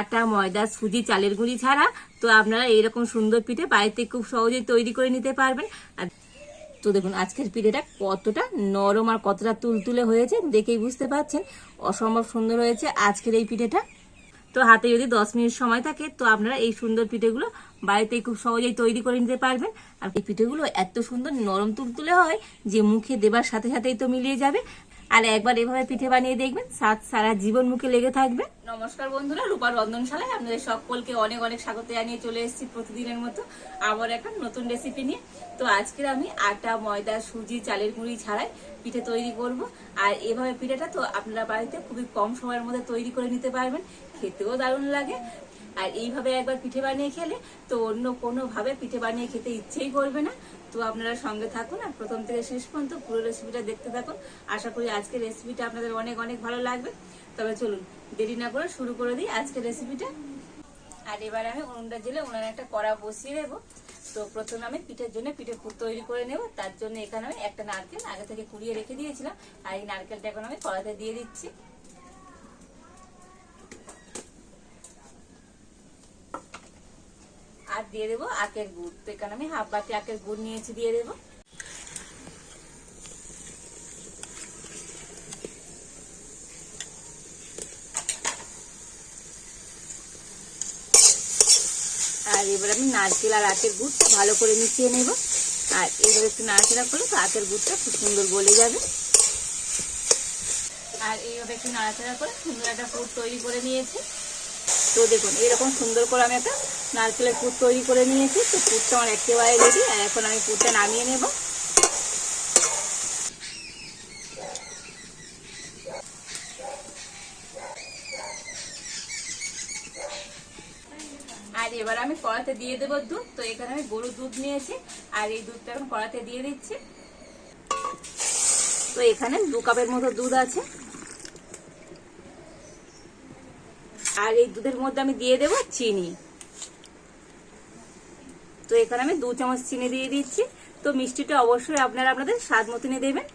আটা ময়দা সুজি চালের গুঁড়ি ছাড়া। তো আপনারা এইরকম সুন্দর পিঠে বাড়িতে খুব সহজেই তৈরি করে নিতে পারবেন। আর তো দেখুন, আজকের পিঠেটা কতটা নরম আর কতটা তুলতুলে হয়েছে দেখেই বুঝতে পারছেন। অসম্ভব সুন্দর হয়েছে আজকের এই পিঠেটা। তো হাতে যদি দশ মিনিট সময় থাকে, তো আপনারা এই সুন্দর পিঠেগুলো বাড়িতেই খুব সহজেই তৈরি করে নিতে পারবেন। আর এই পিঠেগুলো এত সুন্দর নরম তুলতুলে হয় যে মুখে দেবার সাথে সাথেই তো মিলিয়ে যাবে। আর একবার এভাবে পিঠে বানিয়ে দেখবেন, সাত সারা জীবন মুখে লেগে থাকবে। নমস্কার বন্ধুরা, রূপার রন্ধনশালায় আপনাদের সকলকে অনেক অনেক স্বাগত জানিয়ে চলে এসেছি প্রতিদিনের মতো আবার একটা নতুন রেসিপি নিয়ে। তো আজকের আমি আটা, ময়দা, সুজি, চালের গুঁড়ি ছাড়াই পিঠে তৈরি করব। আর এভাবে পিঠেটা তো আপনারা বাড়িতে খুবই কম সময়ের মধ্যে তৈরি করে নিতে পারবেন, খেতেও দারুণ লাগে। আর এইভাবে একবার পিঠে বানিয়ে খেলে তো অন্য কোনোভাবে পিঠে বানিয়ে খেতে ইচ্ছেই করবে না। তো আপনারা সঙ্গে থাকুন আর প্রথম থেকে শেষ পর্যন্ত পুরো রেসিপিটা দেখতে থাকুন। আশা করি আজকের রেসিপিটা আপনাদের অনেক অনেক ভালো লাগবে। তবে চলুন, দেরি না করে শুরু করে দিই আজকের রেসিপিটা আর এবার আমি উনুনটা জেলে উনানে একটা কড়া বসিয়ে দেবো তো প্রথমে আমি পিঠের জন্য পিঠে পুর তৈরি করে নেব। তার জন্য এখানে আমি একটা নারকেল আগে থেকে কুড়িয়ে রেখে দিয়েছিলাম। আর এই নারকেলটা এখন আমি কড়াতে দিয়ে দিচ্ছি। আর দিয়ে দেবো আখের গুড়। তো এখানে আমি হাফ বাটি আখের গুড় নিয়েছি, দিয়ে দেবো। আর এবার আমি নারকেল আর আখের গুড়টা ভালো করে মিশিয়ে নেব। আর এইভাবে একটু নাড়াচাড়া করলে তো আখের গুড়টা খুব সুন্দর গলে যাবে। আর এইভাবে একটু নাড়াচাড়া করে সুন্দর একটা পুর তৈরি করে নিয়েছি। তো দেখুন, এরকম সুন্দর করে আমি একটা নারকেলের পুর তৈরি করে নিয়েছি। তো পুরটা আমার একেবারে রেডি আর এখন আমি পুরটা নামিয়ে নেব। আর এবার আমি কড়াতে দিয়ে দেবো দুধ। তো এখানে আমি গরুর দুধ নিয়েছি, আর এই দুধটা এখন কড়াতে দিয়ে দিচ্ছি। তো এখানে দু কাপের মতো দুধ আছে। আর এই দুধের মধ্যে আমি দিয়ে দেবো চিনি। তো এখানে আমি দু চামচ চিনি দিয়ে দিচ্ছি। তো মিষ্টিটা অবশ্যই আপনারা আপনাদের স্বাদ মতনই দেবেন।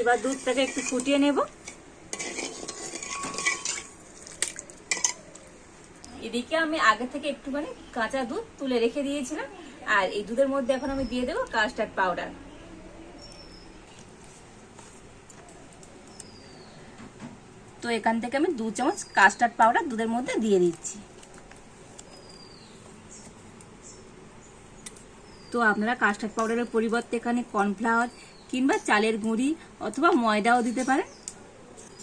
এবার দুধটাকে একটু ফুটিয়ে নেব। এদিকে আমি আগে থেকে একটুখানি কাঁচা দুধ তুলে রেখে দিয়েছিলাম। আর এই দুধের মধ্যে এখন আমি দিয়ে দেবো কাস্টার্ড পাউডার। তো এখান থেকে আমি দু চামচ কাস্টার্ড পাউডার দুধের মধ্যে দিয়ে দিচ্ছি। তো আপনারা কাস্টার্ড পাউডারের পরিবর্তে এখানে কর্নফ্লাওয়ার কিংবা চালের গুঁড়ি অথবা ময়দাও দিতে পারেন।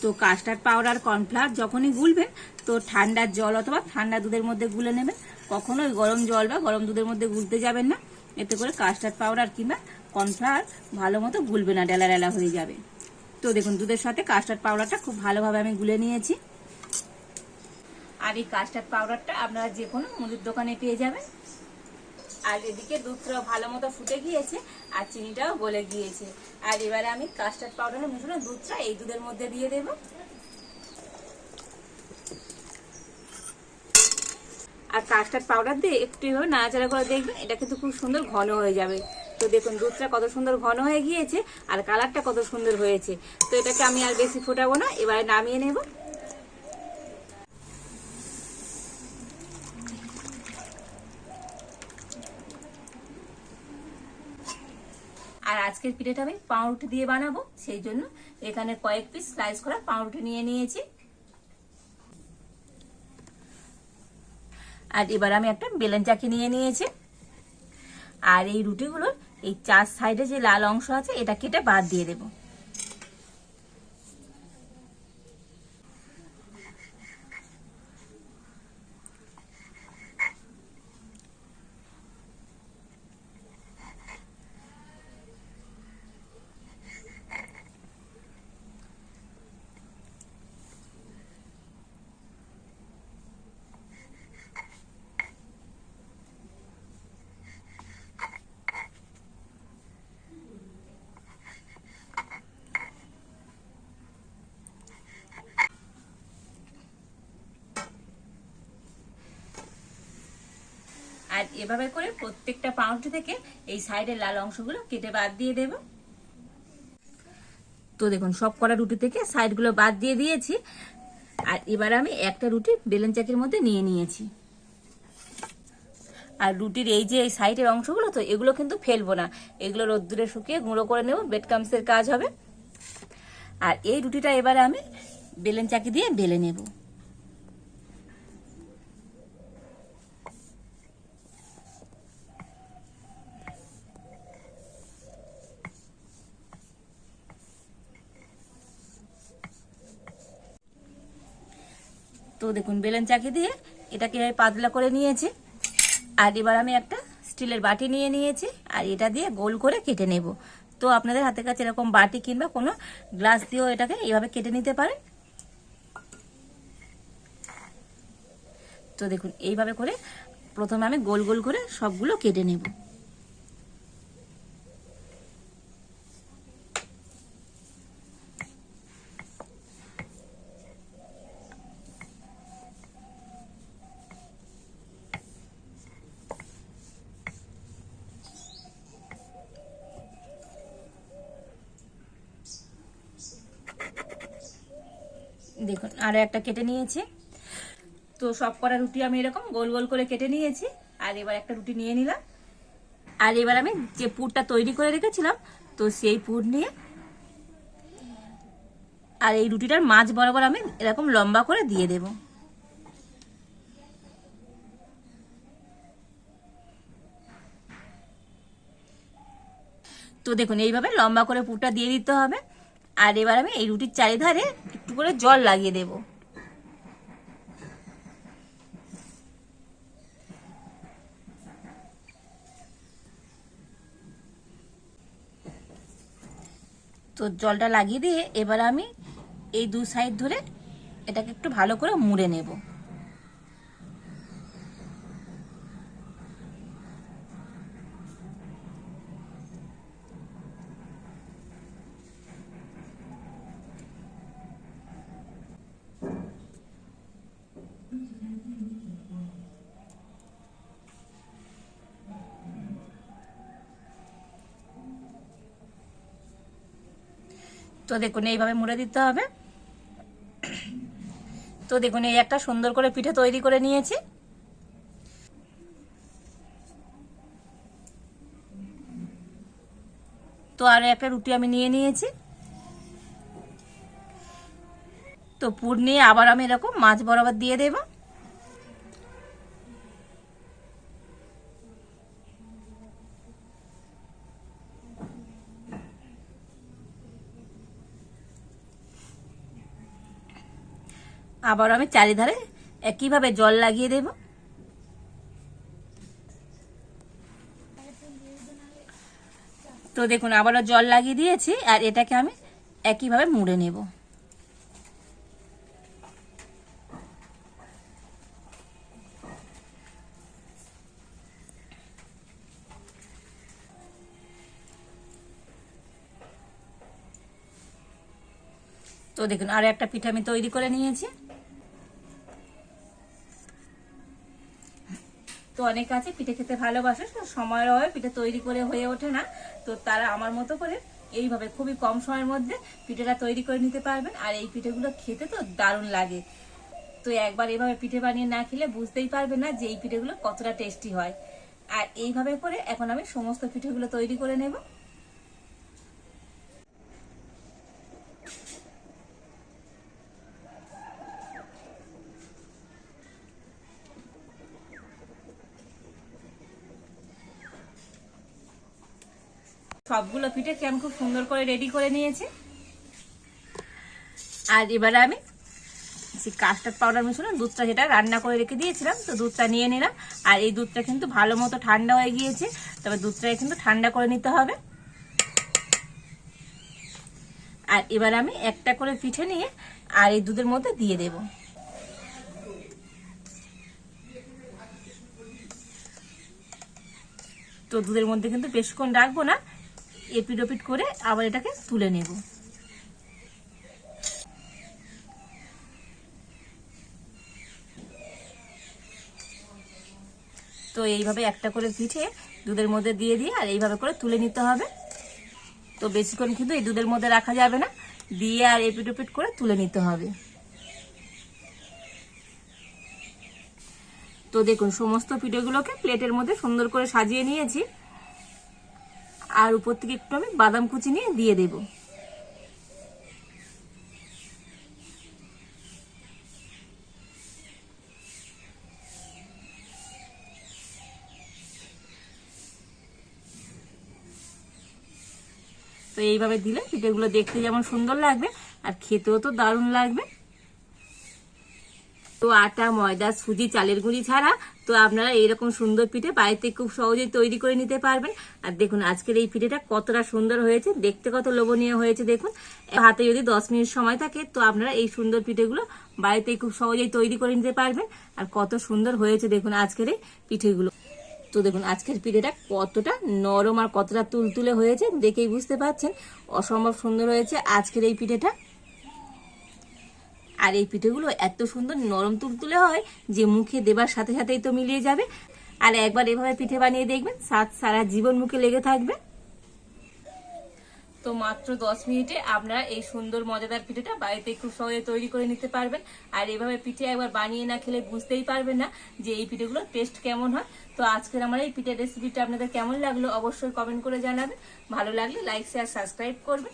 তো কাস্টার্ড পাউডার কর্নফ্লাওয়ার যখনই গুলবেন, তো ঠান্ডার জল অথবা ঠান্ডা দুধের মধ্যে গুলে নেবেন। কখনোই গরম জল বা গরম দুধের মধ্যে গুলতে যাবেন না। এতে করে কাস্টার্ড পাউডার কিংবা কর্নফ্লাওয়ার ভালো মতো গুলবে না, ডেলা ডেলা হয়ে যাবে। তো দেখুন, দুধের সাথে কাস্টার্ড পাউডারটা খুব ভালোভাবে আমি গুলে নিয়েছি। আর এই কাস্টার্ড পাউডারটা আপনারা যে কোনো মুদির দোকানে পেয়ে যাবেন। আর এদিকে দুধটা ভালো মতো ফুটে গিয়েছে আর চিনিটাও গলে গিয়েছে। আর এবারে আমি কাস্টার্ড পাউডারের মিশ্রণ দুধটা এই দুধের মধ্যে দিয়ে দেব। আর কাস্টার্ড পাউডার দিয়ে একটু এভাবে নাড়াচাড়া করে দেখবেন, এটা কিন্তু খুব সুন্দর ঘন হয়ে যাবে। তো দেখুন দুধটা কত সুন্দর ঘন হয়ে গিয়েছে আর কালারটা কত সুন্দর হয়েছে। তো এটাকে আমি আর বেশি ফোটাবো না, এবারে নামিয়ে নেব। আর আজকের পিঠেটা আমি পাউরুটি দিয়ে বানাবো, সেই জন্য এখানে কয়েক পিস স্লাইস করা পাউরুটি নিয়ে নিয়েছি। আর এবার আমি একটা বেলেন চাকি নিয়ে নিয়েছি। আর এই রুটিগুলোর এই চার সাইডে যে লাল অংশ আছে এটা কেটে বাদ দিয়ে দেবো। এভাবে করে প্রত্যেকটা পাউরুটি থেকে এই সাইডের লাল অংশগুলো কেটে বাদ দিয়ে দেব। তো দেখুন, সব কটা রুটি থেকে সাইডগুলো বাদ দিয়ে দিয়েছি। আর এবার আমি একটা রুটি বেলেন চাকির মধ্যে নিয়ে নিয়েছি। আর রুটির এই যে এই সাইডের অংশগুলো তো, এগুলো কিন্তু ফেলব না। এগুলো রোদ্দুরে শুকিয়ে গুঁড়ো করে নেব, বেড কামসের কাজ হবে। আর এই রুটিটা এবারে আমি বেলেন চাকি দিয়ে বেলে নেব। তো দেখুন, বেলেন চাকি দিয়ে এটাকে পাতলা করে নিয়েছি। আর এবার আমি একটা স্টিলের বাটি নিয়ে নিয়েছি, আর এটা দিয়ে গোল করে কেটে নেব। তো আপনাদের হাতের কাছে এরকম বাটি কিংবা কোনো গ্লাস দিয়েও এটাকে এইভাবে কেটে নিতে পারেন। তো দেখুন, এইভাবে করে প্রথমে আমি গোল গোল করে সবগুলো কেটে নেব। দেখুন, আরও একটা কেটে নিয়েছি। তো সব কটা রুটি আমি এরকম গোল গোল করে কেটে নিয়েছি। আর এবার একটা রুটি নিয়ে নিলাম। আর এবার আমি যে পুরটা তৈরি করে রেখেছিলাম, তো সেই পুর নিয়ে আর এই রুটিটার মাছ বরাবর আমি এরকম লম্বা করে দিয়ে দেব। তো দেখুন, এইভাবে লম্বা করে পুরটা দিয়ে দিতে হবে। আর এবার আমি এই রুটির চারিধারে একটু করে জল লাগিয়ে দেব। তো জলটা লাগিয়ে দিয়ে এবার আমি এই দু সাইড ধরে এটাকে একটু ভালো করে মুড়ে নেব। তো দেখুন, এইভাবে মুড়ে দিতে হবে। তো দেখুন, এই একটা সুন্দর করে পিঠে তৈরি করে নিয়েছি। তো আর একটা রুটি আমি নিয়ে নিয়েছি। তো পুর নিয়ে আবার আমি এরকম মাছ বরাবর দিয়ে দেব। আবার আমি চারিধারে একইভাবে জল লাগিয়ে দেব। তো দেখুন, আবারও জল লাগিয়ে দিয়েছি আর এটাকে আমি একইভাবে মুড়ে নেব। তো দেখুন, আর একটা পিঠা আমি তৈরি করে নিয়েছি। তো অনেক আছে, পিঠে খেতে ভালোবাসে সময়ের অভাবে পিঠে তৈরি করে হয়ে ওঠে না। তো তারা আমার মতো করে এইভাবে খুবই কম সময়ের মধ্যে পিঠেটা তৈরি করে নিতে পারবেন। আর এই পিঠেগুলো খেতে তো দারুণ লাগে। তো একবার এভাবে পিঠে বানিয়ে না খেলে বুঝতেই পারবে না যে এই পিঠেগুলো কতটা টেস্টি হয়। আর এইভাবে করে এখন আমি সমস্ত পিঠেগুলো তৈরি করে নেব। সবগুলো পিঠেকে আমি খুব সুন্দর করে রেডি করে নিয়েছি। আর এবারে আমি সেই কাস্টার্ড পাউডার মিশানো দুধটা যেটা রান্না করে রেখে দিয়েছিলাম, তো দুধটা নিয়ে নিলাম। আর এই দুধটা কিন্তু ভালো মতো ঠান্ডা হয়ে গিয়েছে, তবে দুধটাকে কিন্তু ঠান্ডা করে নিতে হবে। আর এবার আমি একটা করে পিঠে নিয়ে আর এই দুধের মধ্যে দিয়ে দেব। তো দুধের মধ্যে কিন্তু বেশিক্ষণ রাখব না এপিট ওপিট করে আবার এটাকে তুলে নেব। তো এইভাবে একটা করে পিঠে দুধের মধ্যে দিয়ে দিয়ে আর এইভাবে করে তুলে নিতে হবে। তো বেশিক্ষণ কিন্তু এই দুধের মধ্যে রাখা যাবে না। দিয়ে আর এপিট ওপিট করে তুলে নিতে হবে। তো দেখুন, সমস্ত পিঠেগুলোকে প্লেটের মধ্যে সুন্দর করে সাজিয়ে নিয়েছি। আর উপর থেকে একটু আমি বাদাম কুচি নিয়ে দিয়ে দেব। তো এইভাবে দিলে পিঠেগুলো দেখতে যেমন সুন্দর লাগবে, আর খেতেও তো দারুণ লাগবে। তো আটা, ময়দা, সুজি, চালের গুঁড়ি ছাড়া তো আপনারা এইরকম সুন্দর পিঠে বাড়িতে খুব সহজেই তৈরি করে নিতে পারবেন। আর দেখুন, আজকের এই পিঠেটা কতটা সুন্দর হয়েছে, দেখতে কত লোভনীয় হয়েছে দেখুন। হাতে যদি দশ মিনিট সময় থাকে তো আপনারা এই সুন্দর পিঠেগুলো বাড়িতে খুব সহজেই তৈরি করে নিতে পারবেন। আর কত সুন্দর হয়েছে দেখুন আজকের এই পিঠেগুলো। তো দেখুন, আজকের পিঠেটা কতটা নরম আর কতটা তুলতুলে হয়েছে দেখেই বুঝতে পারছেন। অসম্ভব সুন্দর হয়েছে আজকের এই পিঠেটা। আর এই পিঠেগুলো এত সুন্দর নরম তুলতুলে হয় যে মুখে দেবার সাথে সাথেই তো মিলিয়ে যাবে। আর একবার এভাবে পিঠে বানিয়ে দেখবেন স্বাদ সারা জীবন মুখে লেগে থাকবে। তো মাত্র দশ মিনিটে আপনারা এই সুন্দর মজাদার পিঠেটা বাড়িতে খুব সহজে তৈরি করে নিতে পারবেন। আর এভাবে পিঠে একবার বানিয়ে না খেলে বুঝতেই পারবেন না যে এই পিঠেগুলোর টেস্ট কেমন হয়। তো আজকের আমার এই পিঠের রেসিপিটা আপনাদের কেমন লাগল অবশ্যই কমেন্ট করে জানাবেন। ভালো লাগলে লাইক শেয়ার সাবস্ক্রাইব করবেন।